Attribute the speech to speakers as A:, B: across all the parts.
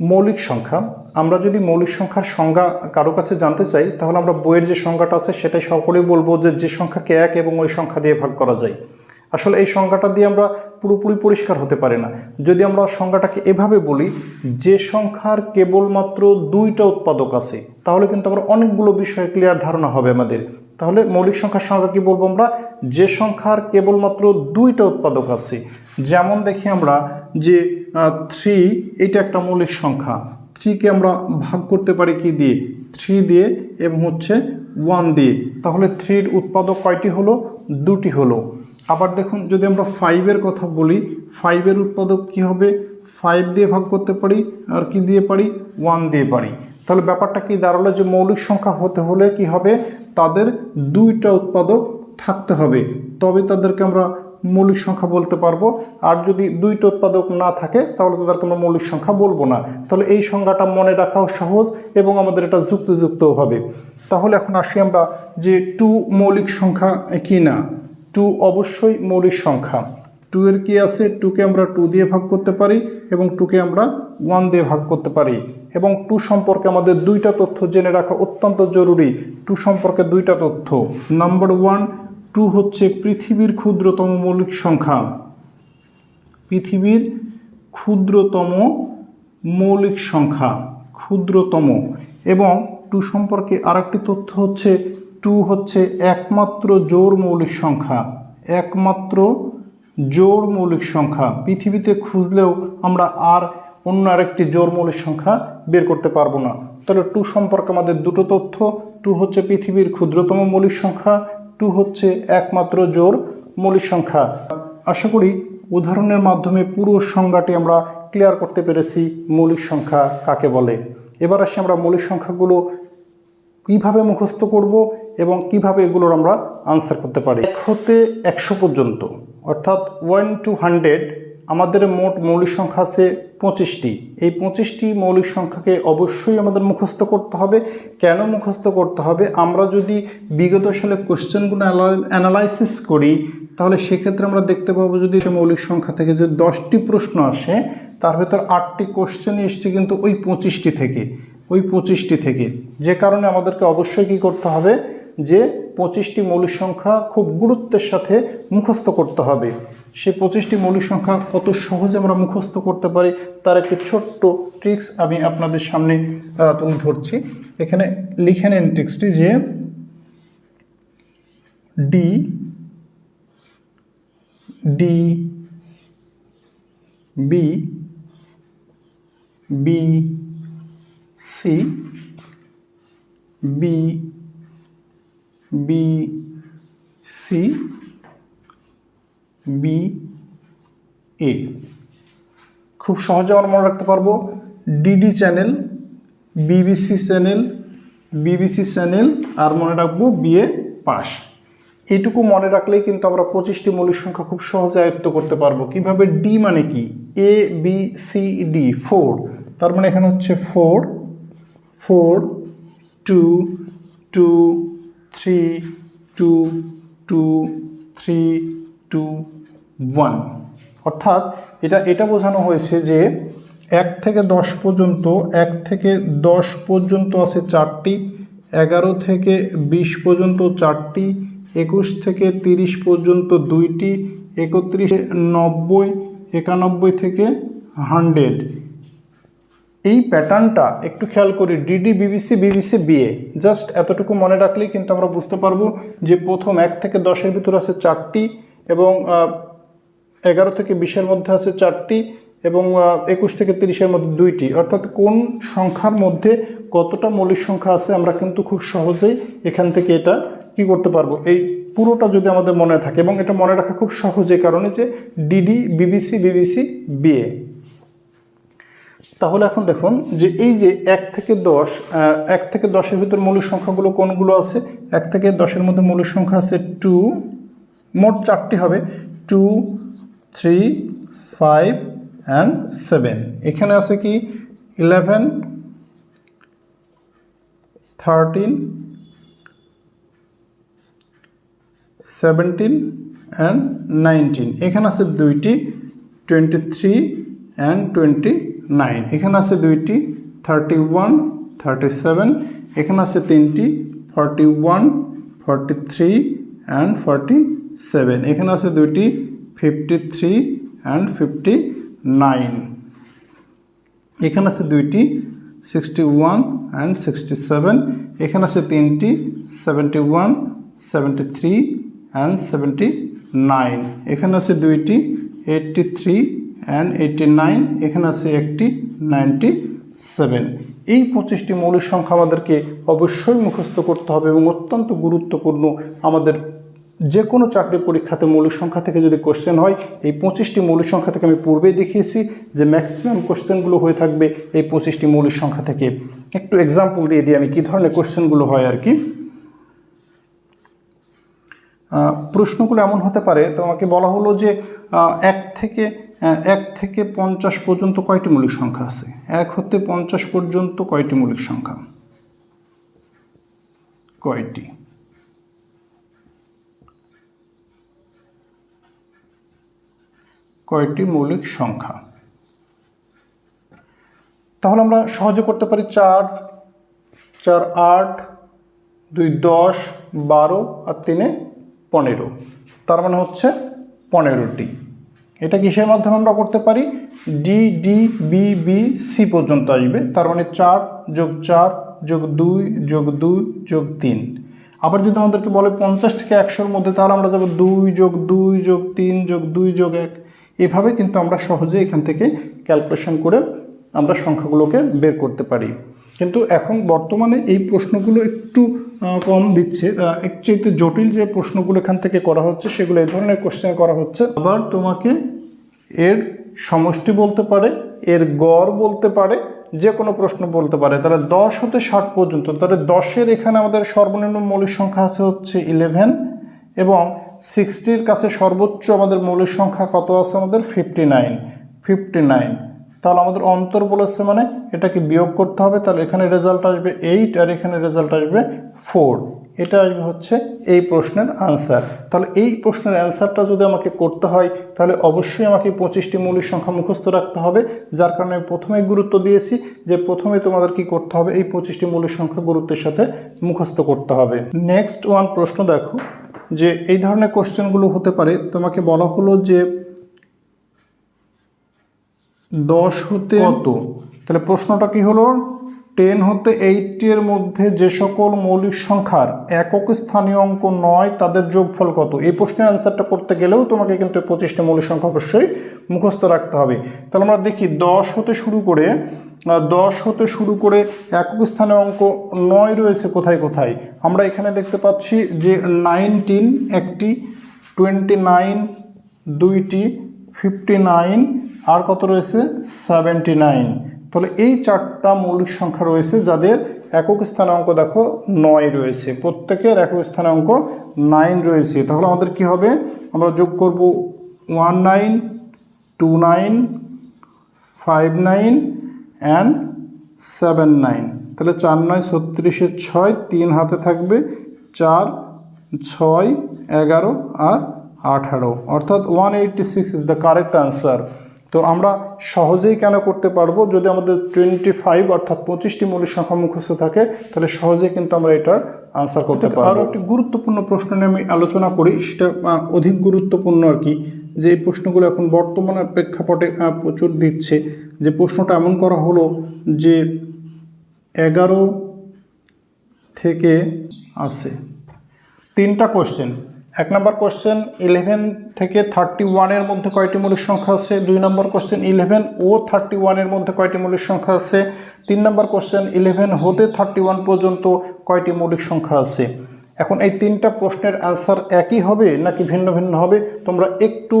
A: মৌলিক সংখ্যা। আমরা যদি মৌলিক সংখ্যার সংজ্ঞা কারও কাছে জানতে চাই, তাহলে আমরা বইয়ের যে সংজ্ঞাটা আছে সেটাই সকলেই বলব যে যে সংখ্যাকে এক এবং ওই সংখ্যা দিয়ে ভাগ করা যায়। আসলে এই সংজ্ঞাটা দিয়ে আমরা পুরোপুরি পরিষ্কার হতে পারি না। যদি আমরা সংজ্ঞাটাকে এভাবে বলি, যে সংখ্যার কেবলমাত্র দুইটা উৎপাদক আছে, তাহলে কিন্তু আমরা অনেকগুলো বিষয়ে ক্লিয়ার ধারণা হবে আমাদের। তাহলে মৌলিক সংখ্যার সংখ্যা কি বলব আমরা? যে সংখ্যার কেবলমাত্র দুইটা উৎপাদক আছে। যেমন দেখি আমরা যে থ্রি এটা একটা মৌলিক সংখ্যা। থ্রিকে আমরা ভাগ করতে পারি কি দিয়ে? থ্রি দিয়ে এবং হচ্ছে ওয়ান দিয়ে। তাহলে থ্রির উৎপাদক কয়টি হলো? দুটি হলো। আবার দেখুন, যদি আমরা ফাইভের কথা বলি ফাইভের উৎপাদক কি হবে? ফাইভ দিয়ে ভাগ করতে পারি আর কি দিয়ে পারি? ওয়ান দিয়ে পারি। তাহলে ব্যাপারটা কি দাঁড়াল যে মৌলিক সংখ্যা হতে হলে কি হবে? তাদের দুইটা উৎপাদক থাকতে হবে। তবে তাদেরকে আমরা মৌলিক সংখ্যা বলতে পারব। আর যদি দুইটা উৎপাদক না থাকে, তাহলে তাদেরকে আমরা মৌলিক সংখ্যা বলব না। তাহলে এই সংখ্যাটা মনে রাখাও সহজ এবং আমাদের এটা যুক্তিযুক্তও হবে। তাহলে এখন আসি আমরা যে টু মৌলিক সংখ্যা কি না? টু অবশ্যই মৌলিক সংখ্যা। টু এর কি আছে? টুকে আমরা টু দিয়ে ভাগ করতে পারি এবং টুকে আমরা ওয়ান দিয়ে ভাগ করতে পারি। এবং টু সম্পর্কে আমাদের দুইটা তথ্য জেনে রাখা অত্যন্ত জরুরি। টু সম্পর্কে দুইটা তথ্য। নাম্বার ওয়ান টু হচ্ছে পৃথিবীর ক্ষুদ্রতম মৌলিক সংখ্যা। পৃথিবীর ক্ষুদ্রতম মৌলিক সংখ্যা, ক্ষুদ্রতম। এবং টু সম্পর্কে আরেকটি তথ্য হচ্ছে, টু হচ্ছে একমাত্র জোর মৌলিক সংখ্যা, একমাত্র জোর মৌলিক সংখ্যা। পৃথিবীতে খুঁজলেও আমরা আর অন্য আরেকটি জোর মৌলিক সংখ্যা বের করতে পারব না। তাহলে টু সম্পর্কে আমাদের দুটো তথ্য, টু হচ্ছে পৃথিবীর ক্ষুদ্রতম মৌলিক সংখ্যা টু হচ্ছে একমাত্র জোর মৌলিক সংখ্যা। আশা করি উদাহরণের মাধ্যমে পুরো সংজ্ঞাটি আমরা ক্লিয়ার করতে পেরেছি মৌলিক সংখ্যা কাকে বলে। এবার আসি আমরা মৌলিক সংখ্যাগুলো কীভাবে মুখস্থ করব এবং কীভাবে এগুলোর আমরা আনসার করতে পারি। এক হতে একশো পর্যন্ত, অর্থাৎ ওয়ান টু হান্ড্রেড আমাদের মোট মৌলিক সংখ্যা আছে পঁচিশটি। এই পঁচিশটি মৌলিক সংখ্যাকে অবশ্যই আমাদের মুখস্থ করতে হবে। কেন মুখস্থ করতে হবে? আমরা যদি বিগত সালে কোশ্চেনগুলো অ্যানালাইসিস করি, তাহলে সেক্ষেত্রে আমরা দেখতে পাবো যদি মৌলিক সংখ্যা থেকে যদি দশটি প্রশ্ন আসে, তার ভেতর আটটি কোশ্চেন এসছে কিন্তু ওই পঁচিশটি থেকে। ওই পঁচিশটি থেকে। যে কারণে আমাদেরকে অবশ্যই কী করতে হবে? যে পঁচিশটি মৌলিক সংখ্যা খুব গুরুত্বের সাথে মুখস্থ করতে হবে। সেই পঁচিশটি মৌলিক সংখ্যা কত সহজে আমরা মুখস্থ করতে পারি, তার একটি ছোট্ট ট্রিক্স আমি আপনাদের সামনে তুলে ধরছি। এখানে লিখে নেন ট্রিক্সটি যে D D B B C B B C B, A. খুব সহজে আমরা মনে রাখতে পারব DD channel, BBC channel BBC channel, আর মনে রাখব বিএ পাস এইটুকু মনে রাখলেই কিন্তু আমরা পঁচিশটি মৌলিক সংখ্যা খুব সহজে আয়ত্ত করতে পারব। কীভাবে? ডি মানে কি? A, B, C, D, four. তার মানে এখানে হচ্ছে four four, two two, three, two two, three, two one অর্থাৎ এটা এটা বোঝানো হয়েছে যে এক থেকে দশ পর্যন্ত, এক থেকে দশ পর্যন্ত আছে চারটি, এগারো থেকে বিশ পর্যন্ত চারটি, একুশ থেকে তিরিশ পর্যন্ত দুইটি, একত্রিশ নব্বই, একানব্বই থেকে হান্ড্রেড। এই প্যাটার্নটা একটু খেয়াল করি DD BBC BBC BA just এতটুকু মনে রাখলেই কিন্তু আমরা বুঝতে পারব যে প্রথম এক থেকে দশের ভিতর আছে চারটি এবং এগারো থেকে বিশের মধ্যে আছে চারটি এবং একুশ থেকে তিরিশের মধ্যে দুইটি। অর্থাৎ কোন সংখ্যার মধ্যে কতটা মৌলিক সংখ্যা আছে আমরা কিন্তু খুব সহজেই এখান থেকে এটা কি করতে পারব? এই পুরোটা যদি আমাদের মনে থাকে, এবং এটা মনে রাখা খুব সহজ এই কারণে যে ডিডি, বিবিসি বিবিসি, বিএ। তাহলে এখন দেখুন যে এই যে এক থেকে দশ এক থেকে দশের ভিতর মৌলিক সংখ্যাগুলো কোনগুলো আছে? এক থেকে দশের মধ্যে মৌলিক সংখ্যা আছে টু মোট চারটি হবে two three five and seven এখানে আছে কি? Eleven thirteen seventeen and nineteen এখানে আছে দুইটি twenty three and twenty nine এখানে আছে দুইটি থার্টি ওয়ান থার্টি সেভেন এখানে আছে তিনটি forty one forty three and forty seven এখানে আছে দুইটি fifty three and fifty nine এখানে আছে দুইটি sixty one and sixty seven এখানে আছে তিনটি seventy one seventy three and seventy nine এখানে আছে দুইটি eighty three and eighty nine এখানে আছে একটি নাইনটি সেভেন এই পঁচিশটি মৌলিক সংখ্যা আমাদেরকে অবশ্যই মুখস্থ করতে হবে এবং অত্যন্ত গুরুত্বপূর্ণ আমাদের যে কোনো চাকরি পরীক্ষাতে মৌলিক সংখ্যা থেকে যদি কোশ্চেন হয়, এই পঁচিশটি মৌলিক সংখ্যা থেকে আমি পূর্বেই দেখিয়েছি যে ম্যাক্সিমাম কোশ্চেনগুলো হয়ে থাকবে এই পঁচিশটি মৌলিক সংখ্যা থেকে। একটু এক্সাম্পল দিয়ে দিই আমি, কী ধরনের কোশ্চেনগুলো হয় আর কি? প্রশ্নগুলো এমন হতে পারে, তো আমাকে বলা হলো যে এক থেকে এক থেকে পঞ্চাশ পর্যন্ত কয়টি মৌলিক সংখ্যা আছে? এক হতে পঞ্চাশ পর্যন্ত কয়টি মৌলিক সংখ্যা? কয়টি? কয়টি মৌলিক সংখ্যা। তাহলে আমরা সহজে করতে পারি চার চার আট, দুই দশ, বারো আর তিনে পনেরো। তার মানে হচ্ছে পনেরোটি। এটা কিসের মাধ্যমে আমরা করতে পারি? D D B B C পর্যন্ত আসবে। তার মানে চার যোগ চার যোগ দুই যোগ দুই যোগ তিন। আবার যদি আমাদেরকে বলে পঞ্চাশ থেকে একশোর মধ্যে, তাহলে আমরা যাব দুই যোগ দুই যোগ তিন যোগ দুই যোগ এক। এভাবে কিন্তু আমরা সহজে এখান থেকে ক্যালকুলেশন করে আমরা সংখ্যাগুলোকে বের করতে পারি। কিন্তু এখন বর্তমানে এই প্রশ্নগুলো একটু কম দিচ্ছে। এর জটিল যে প্রশ্নগুলো এখান থেকে করা হচ্ছে, সেগুলো এই ধরনের কোশ্চেন করা হচ্ছে। আবার তোমাকে এর সমষ্টি বলতে পারে, এর গড় বলতে পারে যে কোনো প্রশ্ন বলতে পারে। তাহলে দশ হতে ষাট পর্যন্ত, তাহলে দশের এখানে আমাদের সর্বনিম্ন মৌলিক সংখ্যা আছে হচ্ছে ইলেভেন এবং সিক্সটির কাছে সর্বোচ্চ আমাদের মৌলিক সংখ্যা কত আছে আমাদের? ফিফটি নাইন ফিফটি নাইন তাহলে আমাদের অন্তর বলেছে মানে এটাকে বিয়োগ করতে হবে? তাহলে এখানে রেজাল্ট আসবে এইট আর এখানে রেজাল্ট আসবে ফোর এটা আসবে হচ্ছে এই প্রশ্নের আনসার তাহলে এই প্রশ্নের অ্যান্সারটা যদি আমাকে করতে হয়, তাহলে অবশ্যই আমাকে পঁচিশটি মৌলিক সংখ্যা মুখস্থ রাখতে হবে, যার কারণে আমি প্রথমেই গুরুত্ব দিয়েছি যে প্রথমে তোমাদের কি করতে হবে? এই পঁচিশটি মৌলিক সংখ্যা গুরুত্বের সাথে মুখস্থ করতে হবে। নেক্সট ওয়ান প্রশ্ন দেখো। যে এই ধরনের কোশ্চেনগুলো হতে পারে। তোমাকে বলা হলো যে দশ হতে কত? তাহলে প্রশ্নটা কি হলো? টেন হতে এইটটি এর মধ্যে যে সকল মৌলিক সংখ্যার একক স্থানীয় অঙ্ক নয়, তাদের যোগফল কত? এই প্রশ্নের অ্যান্সারটা করতে গেলেও তোমাকে কিন্তু পঁচিশটা মৌলিক সংখ্যা অবশ্যই মুখস্থ রাখতে হবে। তাহলে আমরা দেখি, দশ হতে শুরু করে দশ হতে শুরু করে একক স্থানে অঙ্ক নয় রয়েছে কোথায় কোথায়? আমরা এখানে দেখতে পাচ্ছি যে নাইনটিন একটি, টোয়েন্টি নাইন দুইটি, ফিফটি নাইন, আর কত রয়েছে? Seventy nine. তাহলে এই চারটা মৌলিক সংখ্যা রয়েছে যাদের একক স্থানাঙ্ক দেখো নয় রয়েছে। প্রত্যেকের একক স্থানাঙ্ক নাইন রয়েছে। তাহলে আমাদের কি হবে? আমরা যোগ করব one nine two nine five nine and seven nine তাহলে চার নয় ছত্রিশের ছয়, তিন হাতে থাকবে, চার, ছয়, এগারো আর আঠারো। অর্থাৎ one eighty six is the correct answer তো আমরা সহজেই কেন করতে পারব? যদি আমাদের টোয়েন্টি ফাইভ অর্থাৎ পঁচিশটি মৌলিক সংখ্যা মুখস্থ থাকে তাহলে সহজেই কিন্তু আমরা এটার আনসার করতে পারব। আরও একটি গুরুত্বপূর্ণ প্রশ্ন নিয়ে আমি আলোচনা করি সেটা অধিক গুরুত্বপূর্ণ আর কি যে এই প্রশ্নগুলো এখন বর্তমানের প্রেক্ষাপটে প্রচুর দিচ্ছে। যে প্রশ্নটা এমন করা হলো যে এগারো থেকে আছে তিনটা কোশ্চেন এক নম্বর কোশ্চেন ইলেভেন থেকে থার্টি ওয়ানের মধ্যে কয়টি মৌলিক সংখ্যা আছে? দুই নম্বর কোশ্চেন ইলেভেন ও থার্টি ওয়ানের মধ্যে কয়টি মৌলিক সংখ্যা আছে? তিন নম্বর কোশ্চেন ইলেভেন হতে থার্টি ওয়ান পর্যন্ত কয়টি মৌলিক সংখ্যা আছে? এখন এই তিনটা প্রশ্নের অ্যান্সার একই হবে নাকি ভিন্ন ভিন্ন হবে? তোমরা একটু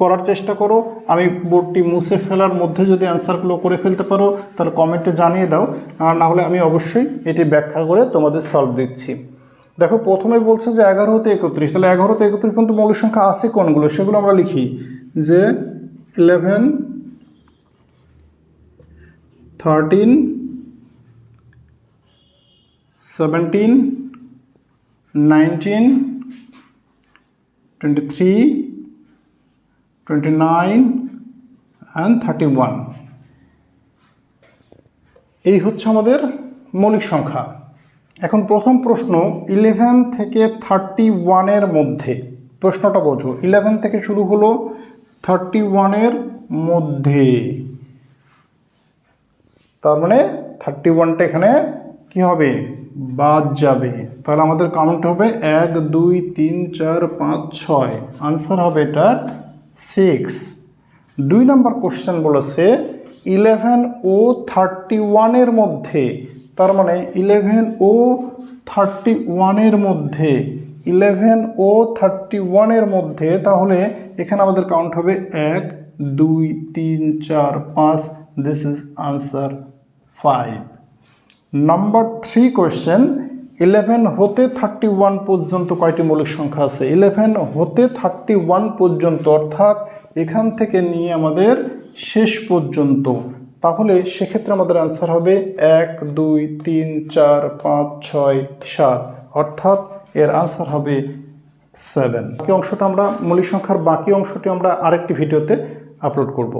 A: করার চেষ্টা করো। আমি বোর্ডটি মুছে ফেলার মধ্যে যদি অ্যান্সারগুলো করে ফেলতে পারো, তাহলে কমেন্টে জানিয়ে দাও। আর না হলে আমি অবশ্যই এটি ব্যাখ্যা করে তোমাদের সলভ দিচ্ছি। দেখো, প্রথমে বলছে যে এগারো হতে একত্রিশ। তাহলে এগারো হতে একত্রিশ পর্যন্ত মৌলিক সংখ্যা আছে কোনগুলো? সেগুলো আমরা লিখি যে eleven thirteen seventeen nineteen twenty three twenty nine and thirty one এই হচ্ছে আমাদের মৌলিক সংখ্যা। এখন প্রথম প্রশ্ন ইলেভেন থেকে থার্টি ওয়ানের মধ্যে, প্রশ্নটা বোঝো। ইলেভেন থেকে শুরু হলো থার্টি ওয়ানের মধ্যে। তার মানে থার্টি ওয়ানটা এখানে কি হবে? বাদ যাবে। তাহলে আমাদের কাউন্ট হবে এক, দুই, তিন, চার, পাঁচ, ছয়। আনসার হবে এটা সিক্স দুই নম্বর কোশ্চেন বলেছে ইলেভেন ও থার্টি ওয়ানের মধ্যে তার মানে ইলেভেন ও থার্টি ওয়ানের মধ্যে ইলেভেন ও থার্টি ওয়ানের মধ্যে, তাহলে এখানে আমাদের কাউন্ট হবে এক, দুই, তিন, চার, পাঁচ this is answer five number three question eleven হতে থার্টি ওয়ান পর্যন্ত কয়টি মৌলিক সংখ্যা আছে? ইলেভেন হতে থার্টি ওয়ান পর্যন্ত, অর্থাৎ এখান থেকে নিয়ে আমাদের শেষ পর্যন্ত। তাহলে সেক্ষেত্রে আমাদের অ্যান্সার হবে এক, দুই, তিন, চার, পাঁচ, ছয়, সাত। অর্থাৎ এর আনসার হবে সেভেন বাকি অংশটা আমরা মৌলিক সংখ্যার বাকি অংশটি আমরা আরেকটি ভিডিওতে আপলোড করব।